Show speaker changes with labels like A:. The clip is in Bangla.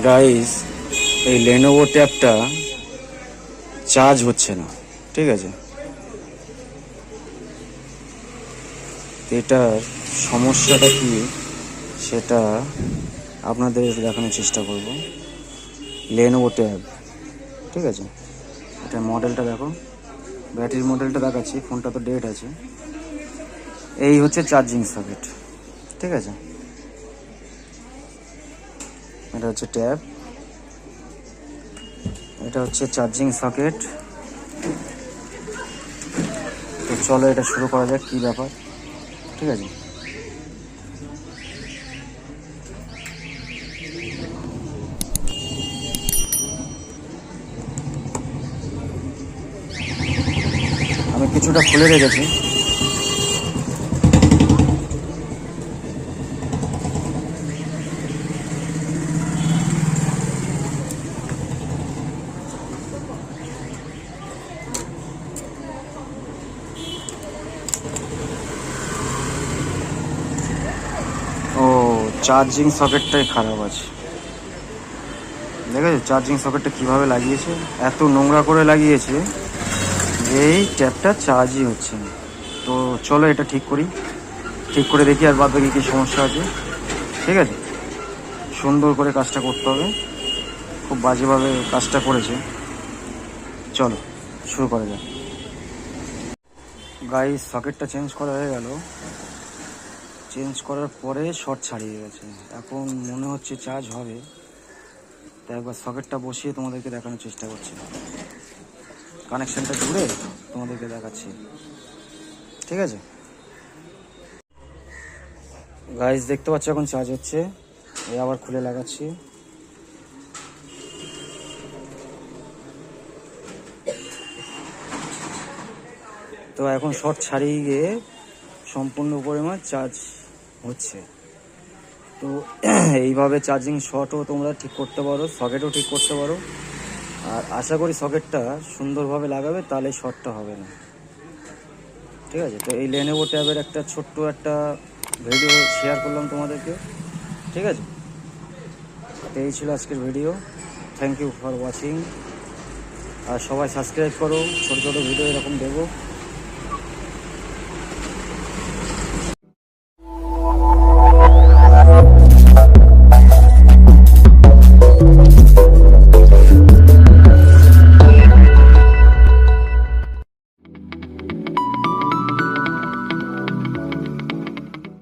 A: গাইস এই লেনোভো ট্যাবটা চার্জ হচ্ছে না, ঠিক আছে? এটার সমস্যাটা কি? সেটা আপনাদের দেখানোর চেষ্টা করব। লেনোভো ট্যাব ঠিক আছে? এটা মডেলটা দেখো। ব্যাটারির মডেলটা দেখাচ্ছি, ফোনটা তো ডেট আছে। এই হচ্ছে চার্জিং সকেট ঠিক আছে? এটা হচ্ছে ট্যাব। এটা হচ্ছে চার্জিং সকেট। তো চলো এটা শুরু করা যাক, কী ব্যাপার? ঠিক আছে? আমি কিছুটা খুলে রেখেছি। চার্জিং সকেটটাই খারাপ আছে। দেখেছ? চার্জিং সকেটটা কীভাবে লাগিয়েছে? এত নোংরা করে লাগিয়েছে যে এই ট্যাপটা চার্জই হচ্ছে না। তো চলো এটা ঠিক করি। ঠিক করে দেখি আর বাদ বাকি কী সমস্যা আছে। ঠিক আছে? সুন্দর করে কাজটা করতে হবে। খুব বাজেভাবে কাজটা করেছে। চলো, শুরু করা যাক। গাই সকেটটা চেঞ্জ করা হয়ে গেল। চেঞ্জ করার পরে শর্ট ছাড়িয়ে গেছে। এখন মনে হচ্ছে চার্জ হবে। তাই একবার সকেটটা বসিয়ে তোমাদেরকে দেখানোর চেষ্টা করছি। কানেকশানটা জুড়ে তোমাদেরকে দেখাচ্ছি। ঠিক আছে? গাইজ দেখতে পাচ্ছ এখন চার্জ হচ্ছে। এই আবার খুলে লাগাচ্ছি। তো এখন শর্ট ছাড়িয়ে গিয়ে সম্পূর্ণ পরিমাণ চার্জ হচ্ছে। তো এইভাবে চার্জিং শর্টও তোমরা ঠিক করতে পারো সকেটও ঠিক করতে পারো। আর আশা করি সকেটটা সুন্দরভাবে লাগাবে, তাহলে শর্টটা হবে না। ঠিক আছে? তো এই লেনেভো ট্যাবের একটা ছোট্ট একটা ভিডিও শেয়ার করলাম তোমাদেরকে। ঠিক আছে? তো এই ছিল আজকের video thank you for watching আর সবাই সাবস্ক্রাইব করো, ছোটো ছোটো ভিডিও এরকম দেবো।